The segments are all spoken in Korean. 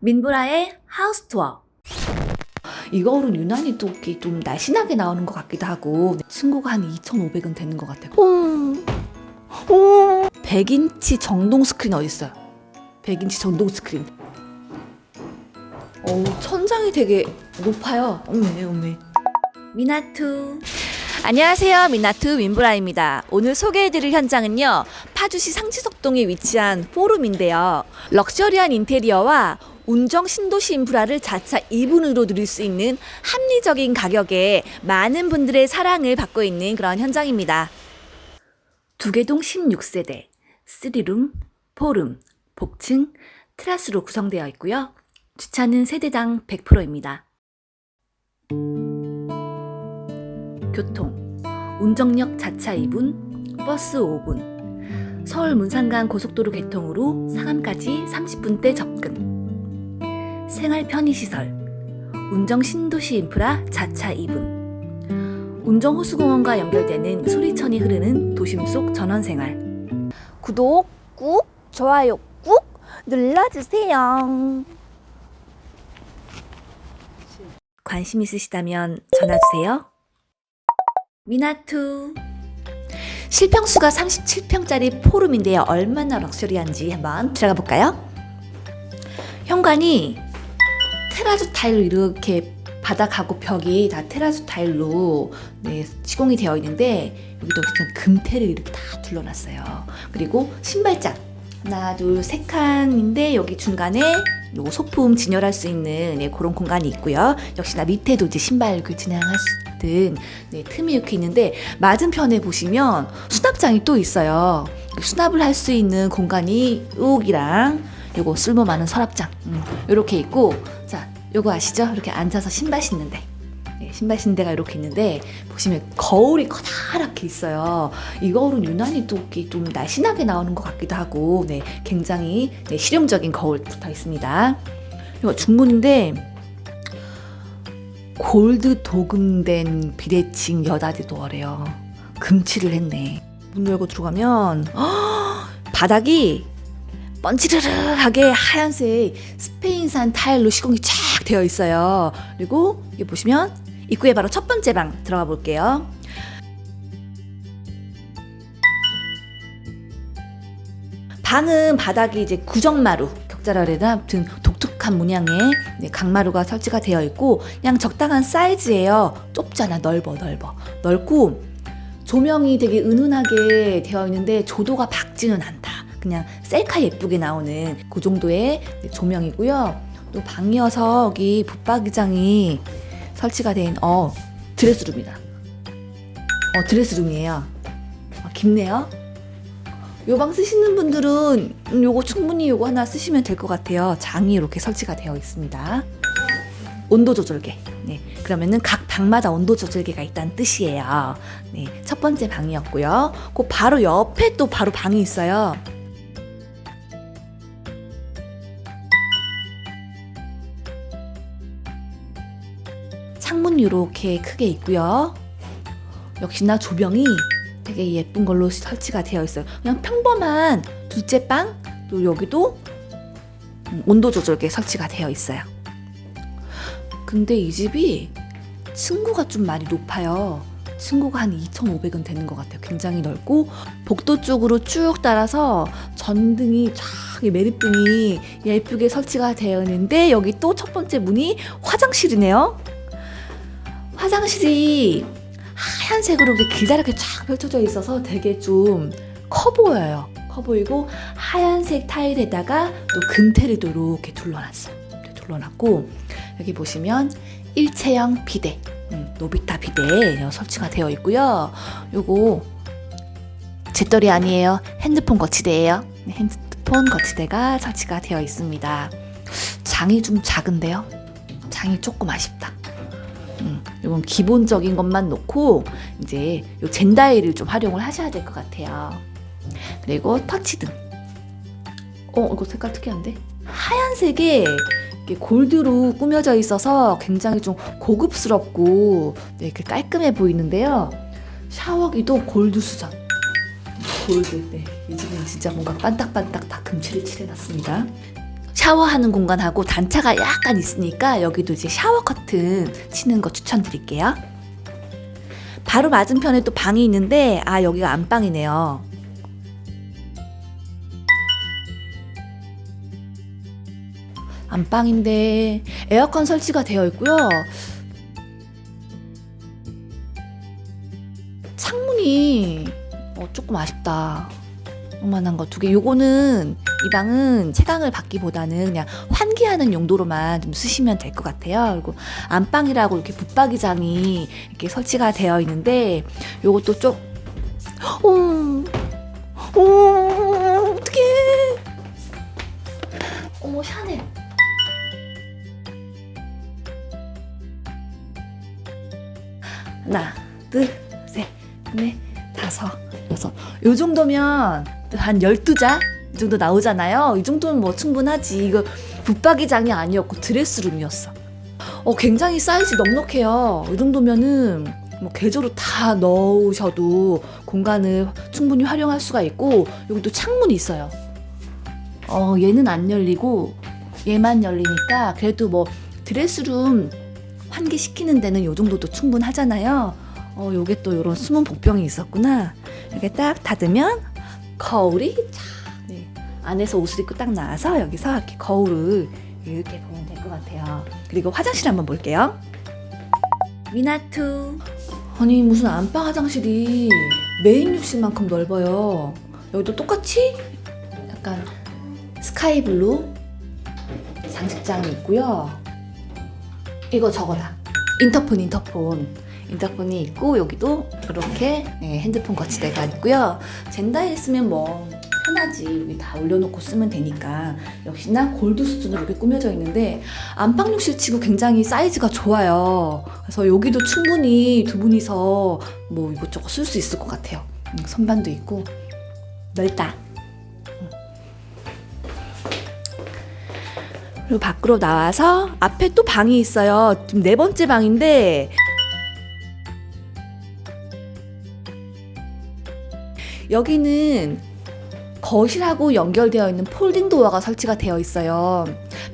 민브라의 하우스 투어. 이 거울은 유난히 또 이렇게 좀 날씬하게 나오는 것 같기도 하고 친구가 한 2,500원 되는 것 같아요. 오, 오. 100인치 정동 스크린 어디 있어요? 100인치 정동 스크린. 어, 천장이 되게 높아요. 어메 어메. 미나투. 안녕하세요. 미나투 민브라입니다. 오늘 소개해드릴 현장은요. 파주시 상지석동에 위치한 포rum인데요. 럭셔리한 인테리어와 운정 신도시 인프라를 자차 2분으로 누릴 수 있는 합리적인 가격에 많은 분들의 사랑을 받고 있는 그런 현장입니다. 두개동 16세대, 3룸, 포룸, 복층, 테라스로 구성되어 있고요. 주차는 세대당 100%입니다. 교통, 운정역 자차 2분, 버스 5분, 서울 문산간 고속도로 개통으로 상암까지 30분대 접근. 생활 편의시설, 운정 신도시 인프라 자차 2분, 운정 호수공원과 연결되는 소리천이 흐르는 도심 속 전원생활. 구독 꾹, 좋아요 꾹 눌러주세요. 관심 있으시다면 전화 주세요. 미나투. 실평수가 37평짜리 포룸인데요. 얼마나 럭셔리한지 한번 들어가 볼까요? 현관이 테라조 타일로 이렇게 바닥하고 벽이 다 테라조 타일로 네, 시공이 되어 있는데 여기도 금테를 이렇게 다 둘러놨어요. 그리고 신발장 하나 둘 세 칸인데 여기 중간에 요 소품 진열할 수 있는 네, 그런 공간이 있고요. 역시나 밑에도 이제 신발 그 진열할 수 있는 네, 틈이 이렇게 있는데 맞은편에 보시면 수납장이 또 있어요. 수납을 할 수 있는 공간이 여기랑 요거 쓸모 많은 서랍장 음, 이렇게 있고 자 요거 아시죠? 이렇게 앉아서 신발 신는데 네, 신발 신는 데가 이렇게 있는데 보시면 거울이 커다랗게 있어요. 이 거울은 유난히 또 이렇게 좀 날씬하게 나오는 것 같기도 하고 네, 굉장히 네, 실용적인 거울 붙어 있습니다. 이거 중문인데 골드 도금된 비대칭 여다지 도어래요. 금칠을 했네. 문 열고 들어가면 바닥이 번지르르하게 하얀색 스페인산 타일로 시공이 쫙 되어 있어요. 그리고 여기 보시면 입구에 바로 첫 번째 방 들어가 볼게요. 방은 바닥이 이제 구정마루 격자라 그래야 되나? 아무튼 독특한 문양의 네, 강마루가 설치가 되어 있고 그냥 적당한 사이즈예요. 좁잖아 넓어 넓어 넓고 조명이 되게 은은하게 되어 있는데 조도가 밝지는 않다. 그냥 셀카 예쁘게 나오는 그 정도의 조명이고요. 또 방이어서 여기 붙박이장이 설치가 된 어 드레스룸이다. 어 드레스룸이에요. 어, 깊네요. 요방 쓰시는 분들은 음, 요거 충분히 요거 하나 쓰시면 될 것 같아요. 장이 이렇게 설치가 되어 있습니다. 온도 조절계. 네, 그러면은 각 방마다 온도 조절계가 있다는 뜻이에요. 네, 첫 번째 방이었고요. 그 바로 옆에 또 바로 방이 있어요. 창문 이렇게 크게 있고요. 역시나 조명이 되게 예쁜 걸로 설치가 되어 있어요. 그냥 평범한 둘째 방, 또 여기도 음, 온도 조절계 설치가 되어 있어요. 근데 이 집이 층고가 좀 많이 높아요. 층고가 한 2,500원 되는 것 같아요. 굉장히 넓고 복도 쪽으로 쭉 따라서 전등이 쫙이 매립등이 예쁘게 설치가 되어 있는데 여기 또 첫 번째 문이 화장실이네요. 화장실이 하얀색으로 기다랗게 쫙 펼쳐져 있어서 되게 좀 커 보여요. 커 보이고 하얀색 타일에다가 또 금테를 또 이렇게 둘러놨어. 이렇게 둘러놨고 여기 보시면 일체형 비대, 음, 노비타 비대 설치가 되어 있고요. 요거 잿더리 아니에요. 핸드폰 거치대예요. 네, 핸드폰 거치대가 설치가 되어 있습니다. 장이 좀 작은데요. 장이 조금 아쉽다. 음, 이건 기본적인 것만 놓고 이제 요 젠다이를 좀 활용을 하셔야 될 것 같아요. 그리고 터치등. 어, 이거 색깔 특이한데? 하얀색에 골드로 꾸며져 있어서 굉장히 좀 고급스럽고 네, 이렇게 깔끔해 보이는데요. 샤워기도 골드 수전. 골드. 네, 이 집은 진짜 뭔가 반딱반딱 다 금칠을 칠해놨습니다. 샤워하는 공간하고 단차가 약간 있으니까 여기도 이제 샤워 커튼 치는 거 추천드릴게요. 바로 맞은편에 또 방이 있는데 아 여기가 안방이네요. 안방인데 에어컨 설치가 되어 있고요. 창문이 어, 조금 아쉽다. 요만한 거 두 개. 요거는 이 방은 채광을 받기보다는 그냥 환기하는 용도로만 좀 쓰시면 될 것 같아요. 그리고 안방이라고 이렇게 붙박이장이 이렇게 설치가 되어 있는데 요것도 좀 어, 어, 어떡해. 어머, 샤넬. 하나, 둘, 셋, 넷, 다섯, 여섯. 요 정도면 한 12자? 이 정도 나오잖아요. 이 정도면 뭐 충분하지. 이거 붙박이장이 아니었고 드레스룸이었어. 어, 굉장히 사이즈 넉넉해요. 이 정도면은 뭐 개조로 다 넣으셔도 공간을 충분히 활용할 수가 있고 여기도 창문이 있어요. 어, 얘는 안 열리고 얘만 열리니까 그래도 뭐 드레스룸 환기시키는 데는 요 정도도 충분하잖아요. 어, 요게 또 요런 숨은 복병이 있었구나. 이렇게 딱 닫으면 거울이 쫙 네. 안에서 옷을 입고 딱 나와서 여기서 이렇게 거울을 이렇게 보면 될 것 같아요. 그리고 화장실 한번 볼게요. 미나투. 아니 무슨 안방 화장실이 메인 욕실만큼 넓어요. 여기도 똑같이 약간 스카이 블루 장식장이 있고요. 이거 저거다. 인터폰 인터폰. 인터폰이 있고 여기도 이렇게 네, 핸드폰 거치대가 있고요. 젠다에 쓰면 뭐 편하지. 여기 다 올려놓고 쓰면 되니까 역시나 골드 수준으로 이렇게 꾸며져 있는데 안방 욕실 치고 굉장히 사이즈가 좋아요. 그래서 여기도 충분히 두 분이서 뭐 이것저것 쓸 수 있을 것 같아요. 음, 선반도 있고 넓다. 음. 그리고 밖으로 나와서 앞에 또 방이 있어요. 지금 네 번째 방인데 여기는 거실하고 연결되어 있는 폴딩 도어가 설치가 되어 있어요.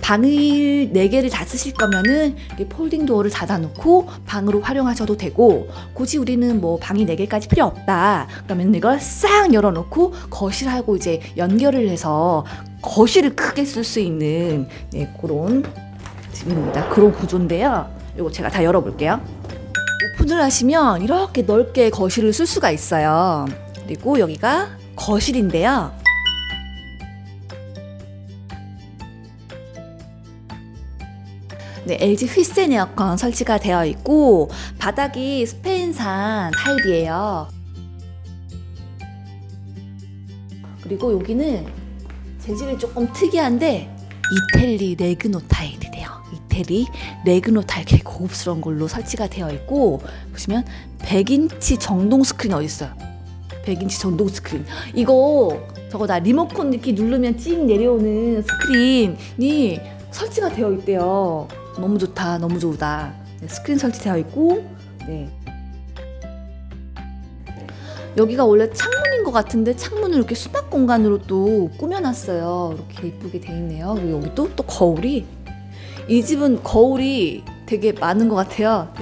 방을 4개를 다 쓰실 거면은 폴딩 도어를 닫아놓고 방으로 활용하셔도 되고 굳이 우리는 뭐 방이 4개까지 필요 없다. 그러면 이걸 싹 열어놓고 거실하고 이제 연결을 해서 거실을 크게 쓸 수 있는 네, 그런 집입니다. 그런 구조인데요. 이거 제가 다 열어볼게요. 오픈을 하시면 이렇게 넓게 거실을 쓸 수가 있어요. 그리고 여기가 거실인데요. 네, LG 휘센 에어컨 설치가 되어 있고 바닥이 스페인산 타일이에요. 그리고 여기는 재질이 조금 특이한데 이텔리 레그노 타일이래요. 이태리 레그노 타일 되게 고급스러운 걸로 설치가 되어 있고 보시면 100인치 정동 스크린 어디 있어요? 100인치 전동 스크린. 이거 저거 다 리모컨 이렇게 누르면 찡 내려오는 스크린이 설치가 되어 있대요. 너무 좋다, 너무 좋다. 네, 스크린 설치되어 있고, 네. 여기가 원래 창문인 것 같은데 창문을 이렇게 수납 공간으로 또 꾸며놨어요. 이렇게 이쁘게 돼 있네요. 그리고 여기 또, 또 거울이 이 집은 거울이 되게 많은 것 같아요.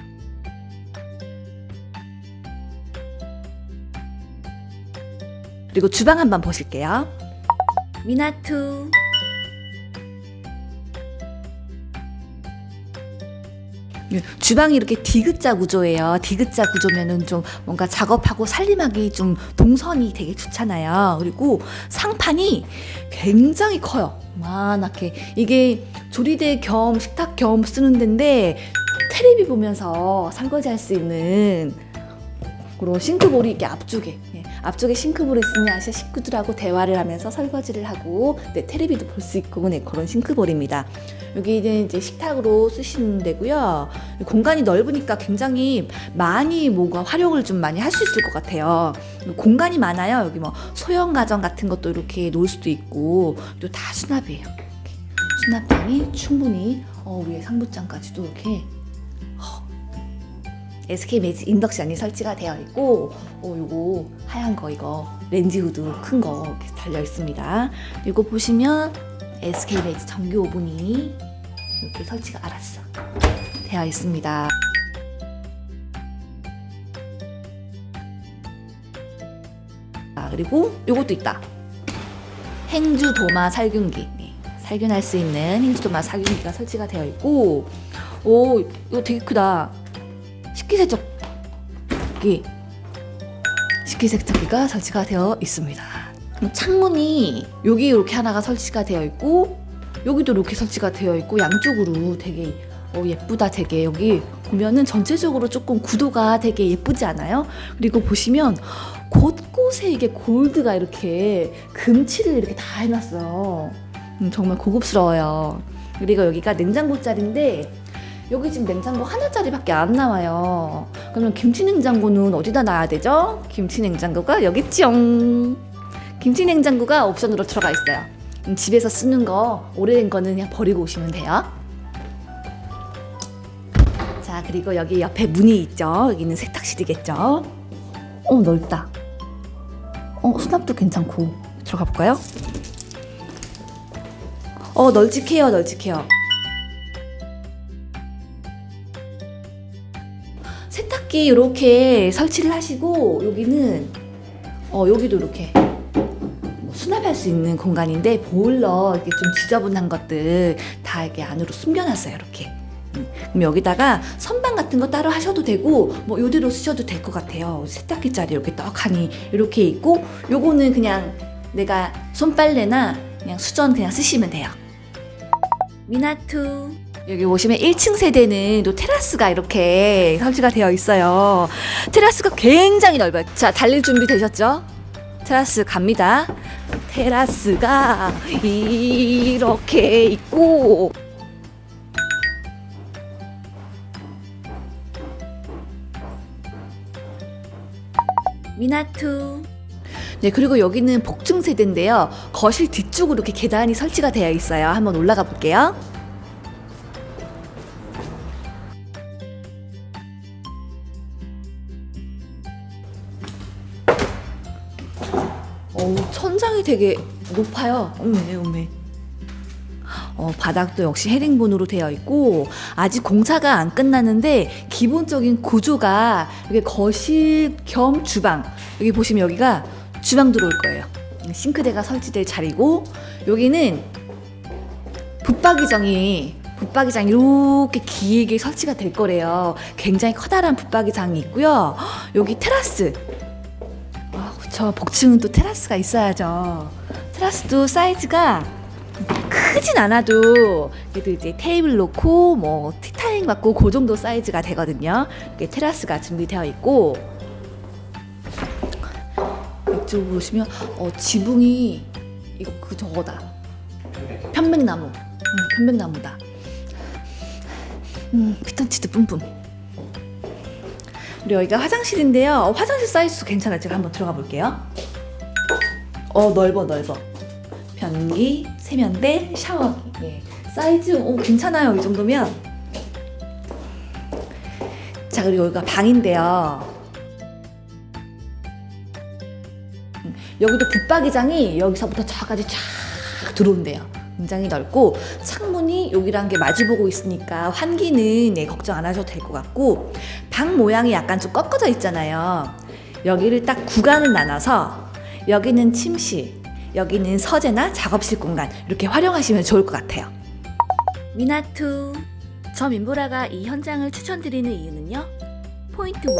그리고 주방 한번 보실게요. 미나투. 예, 주방이 이렇게 디귿자 구조예요. 디귿자 구조면은 좀 뭔가 작업하고 살림하기 좀 동선이 되게 좋잖아요. 그리고 상판이 굉장히 커요. 만하게 이게 조리대 겸 식탁 겸 쓰는 데인데 테레비 보면서 설거지 할 수 있는 그런 싱크볼이 이렇게 앞쪽에 예, 앞쪽에 싱크볼 있으면 아시아 식구들하고 대화를 하면서 설거지를 하고 네, 테레비도 볼 수 있고 네, 그런 싱크볼입니다. 여기는 이제 식탁으로 쓰시는 데고요. 공간이 넓으니까 굉장히 많이 뭔가 활용을 좀 많이 할 수 있을 것 같아요. 공간이 많아요. 여기 뭐 소형 가전 같은 것도 이렇게 놓을 수도 있고 또 다 수납이에요. 수납장이 충분히 어, 위에 상부장까지도 이렇게 SK 매직 인덕션이 설치가 되어 있고 어, 요거 하얀 거 이거 렌즈 후드 큰 거 달려 있습니다. 이거 보시면 SK매직 전기 오븐이 이렇게 설치가 알았어 되어 있습니다. 아, 그리고 요것도 있다. 행주 도마 살균기. 네, 살균할 수 있는 행주 도마 살균기가 설치가 되어 있고, 오, 이거 되게 크다. 식기세척기. 식기세척기가 설치가 되어 있습니다. 창문이 여기 이렇게 하나가 설치가 되어 있고, 여기도 이렇게 설치가 되어 있고, 양쪽으로 되게 어, 예쁘다 되게 여기 보면은 전체적으로 조금 구도가 되게 예쁘지 않아요? 그리고 보시면 곳곳에 이게 골드가 이렇게 금칠을 이렇게 다 해놨어요. 음, 정말 고급스러워요. 그리고 여기가 냉장고 짜리인데 여기 지금 냉장고 하나짜리밖에 안 나와요. 그러면 김치 냉장고는 어디다 놔야 되죠? 김치 냉장고가 여기 있죠. 김치 냉장고가 옵션으로 들어가 있어요. 음, 집에서 쓰는 거 오래된 거는 그냥 버리고 오시면 돼요. 자 그리고 여기 옆에 문이 있죠. 여기는 세탁실이겠죠. 어 넓다. 어 수납도 괜찮고 들어가 볼까요? 어 널찍해요 널찍해요. 세탁기 이렇게 설치를 하시고 여기는 어 여기도 이렇게 뭐 수납할 수 있는 공간인데 보일러 이렇게 좀 지저분한 것들 다 이렇게 안으로 숨겨놨어요 이렇게. 음, 그럼 여기다가 선반 같은 거 따로 하셔도 되고 뭐 요대로 쓰셔도 될 것 같아요. 세탁기 자리 이렇게 떡하니 이렇게 있고 요거는 그냥 내가 손빨래나 그냥 수전 그냥 쓰시면 돼요. 미나투 여기 보시면 1층 세대는 또 테라스가 이렇게 설치가 되어 있어요. 테라스가 굉장히 넓어요. 자, 달릴 준비 되셨죠? 테라스 갑니다. 테라스가 이렇게 있고 미나투. 네, 그리고 여기는 복층 세대인데요. 거실 뒤쪽으로 이렇게 계단이 설치가 되어 있어요. 한번 올라가 볼게요. 천장이 되게 높아요. 어메, 어메. 어, 바닥도 역시 헤링본으로 되어 있고 아직 공사가 안 끝났는데 기본적인 구조가 이게 거실 겸 주방. 여기 보시면 여기가 주방 들어올 거예요. 싱크대가 설치될 자리고 여기는 붙박이장이 붙박이장 이렇게 길게 설치가 될 거래요. 굉장히 커다란 붙박이장이 있고요. 여기 테라스 아, 그쵸 복층은 또 테라스가 있어야죠 테라스도 사이즈가 크진 않아도 그래도 이제 테이블 놓고 뭐 티타임 받고 그 정도 사이즈가 되거든요. 이렇게 테라스가 준비되어 있고 이쪽 보시면 어 지붕이 이거 그 저거다. 편백나무. 음, 편백나무다. 음, 피톤치드 뿜뿜. 그리고 여기가 화장실인데요. 어, 화장실 사이즈도 괜찮아요. 제가 한번 들어가 볼게요. 어 넓어 넓어. 변기, 세면대, 샤워기. 예. 사이즈 오 괜찮아요. 이 정도면. 자 그리고 여기가 방인데요. 음, 여기도 붙박이장이 여기서부터 저까지 쫙 들어온대요. 굉장히 넓고 창문이 여기랑 게 마주보고 있으니까 환기는 예, 걱정 안 하셔도 될 것 같고 방 모양이 약간 좀 꺾어져 있잖아요. 여기를 딱 구간을 나눠서 여기는 침실, 여기는 서재나 작업실 공간 이렇게 활용하시면 좋을 것 같아요. 미나투 저 민보라가 이 현장을 추천드리는 이유는요. 포인트 1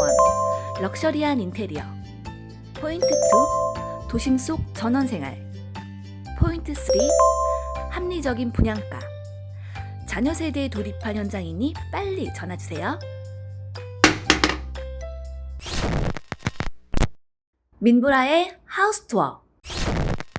럭셔리한 인테리어 포인트 2 도심 속 전원 생활 포인트 3 합리적인 분양가 자녀 세대에 돌입한 현장이니 빨리 전화 주세요. 민보라의 하우스 투어